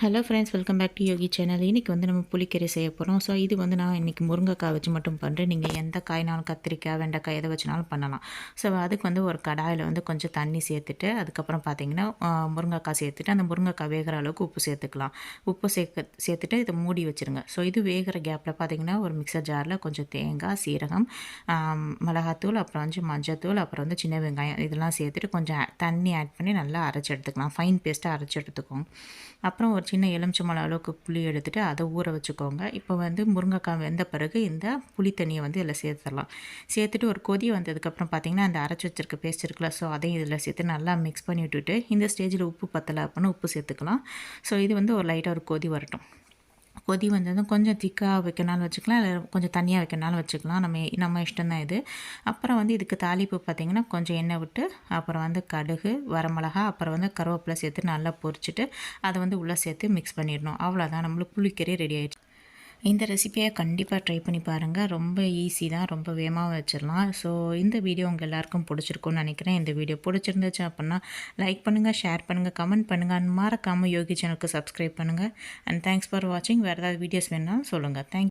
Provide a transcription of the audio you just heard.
Hello friends welcome back to Yogi channel இன்றைக்கி வந்து நம்ம புளிக்கறி செய்ய போகிறோம் ஸோ இது வந்து நான் இன்றைக்கி முருங்கைக்காய் வச்சு மட்டும் பண்ணுறேன் நீங்கள் எந்த காய்னாலும் கத்திரிக்காய் வெண்டைக்காய் எதை வச்சுனாலும் பண்ணலாம். ஸோ அதுக்கு வந்து ஒரு கடாயில் வந்து கொஞ்சம் தண்ணி சேர்த்துட்டு அதுக்கப்புறம் பார்த்தீங்கன்னா முருங்கைக்காய் சேர்த்துட்டு அந்த முருங்கைக்காய் வேகிற அளவுக்கு உப்பு சேர்த்துக்கலாம். உப்பு சேர்க்க சேர்த்துட்டு இதை மூடி வச்சுருங்க. ஸோ இது வேகிற கேப்பில் பார்த்தீங்கன்னா ஒரு மிக்சர் ஜாரில் கொஞ்சம் தேங்காய் சீரகம் மிளகாத்தூள் அப்புறம் வந்து மஞ்சத்தூள் அப்புறம் வந்து சின்ன வெங்காயம் இதெல்லாம் சேர்த்துட்டு கொஞ்சம் தண்ணி ஆட் பண்ணி நல்லா அரைச்சி எடுத்துக்கலாம். ஃபைன் பேஸ்ட்டாக அரைச்சி எடுத்துக்கோங்க. அப்புறம் ஒரு சின்ன எலுமிச்சம்பழம் அளவுக்கு புளி எடுத்துட்டு அதை ஊற வச்சுக்கோங்க. இப்போ வந்து முருங்கைக்காய் வெந்த பிறகு இந்த புளி தண்ணியை வந்து இதில் சேர்த்துடலாம். சேர்த்துட்டு ஒரு கொதி வந்ததுக்கப்புறம் பார்த்திங்கன்னா அந்த அரைச்சி வச்சிருக்க பேஸ்ட் இருக்குல்ல ஸோ அதையும் இதில் சேர்த்து நல்லா மிக்ஸ் பண்ணி விட்டுட்டு இந்த ஸ்டேஜில் உப்பு பத்தலை அப்படின்னு உப்பு சேர்த்துக்கலாம். ஸோ இது வந்து ஒரு லைட்டாக ஒரு கொதி வரட்டும். கொதி வந்ததும் கொஞ்சம் திக்காக வைக்கனாலும் வச்சுக்கலாம் இல்லை கொஞ்சம் தனியாக வைக்கனாலும் வச்சுக்கலாம். நம்ம நம்ம இஷ்டம்தான் இது. அப்புறம் வந்து இதுக்கு தாளிப்பு பார்த்திங்கன்னா கொஞ்சம் எண்ணெய் விட்டு அப்புறம் வந்து கடுகு வரமிளகா அப்புறம் வந்து கருவேப்பிலை சேர்த்து நல்லா பொரிச்சிட்டு அதை வந்து உள்ளே சேர்த்து மிக்ஸ் பண்ணிடணும். அவ்வளோதான் நம்மளுக்கு புளிக்கறி ரெடி ஆகிடுச்சு இந்த ரெசிபியை கண்டிப்பாக ட்ரை பண்ணி பாருங்கள் ரொம்ப ஈஸி தான். ரொம்ப வேகமாக வச்சிடலாம் ஸோ இந்த வீடியோ உங்கள் எல்லாருக்கும் பிடிச்சிருக்கும்னு நினைக்கிறேன். இந்த வீடியோ பிடிச்சிருந்துச்சு அப்படின்னா லைக் பண்ணுங்கள் ஷேர் பண்ணுங்கள் கமெண்ட் பண்ணுங்கள் அண்ட் மறக்காமல் யோகி சேனலுக்கு சப்ஸ்கிரைப் பண்ணுங்கள் அண்ட் தேங்க்ஸ் ஃபார் வாட்சிங் வேறு ஏதாவது வீடியோஸ் வேணுனாலும் சொல்லுங்கள் தேங்க்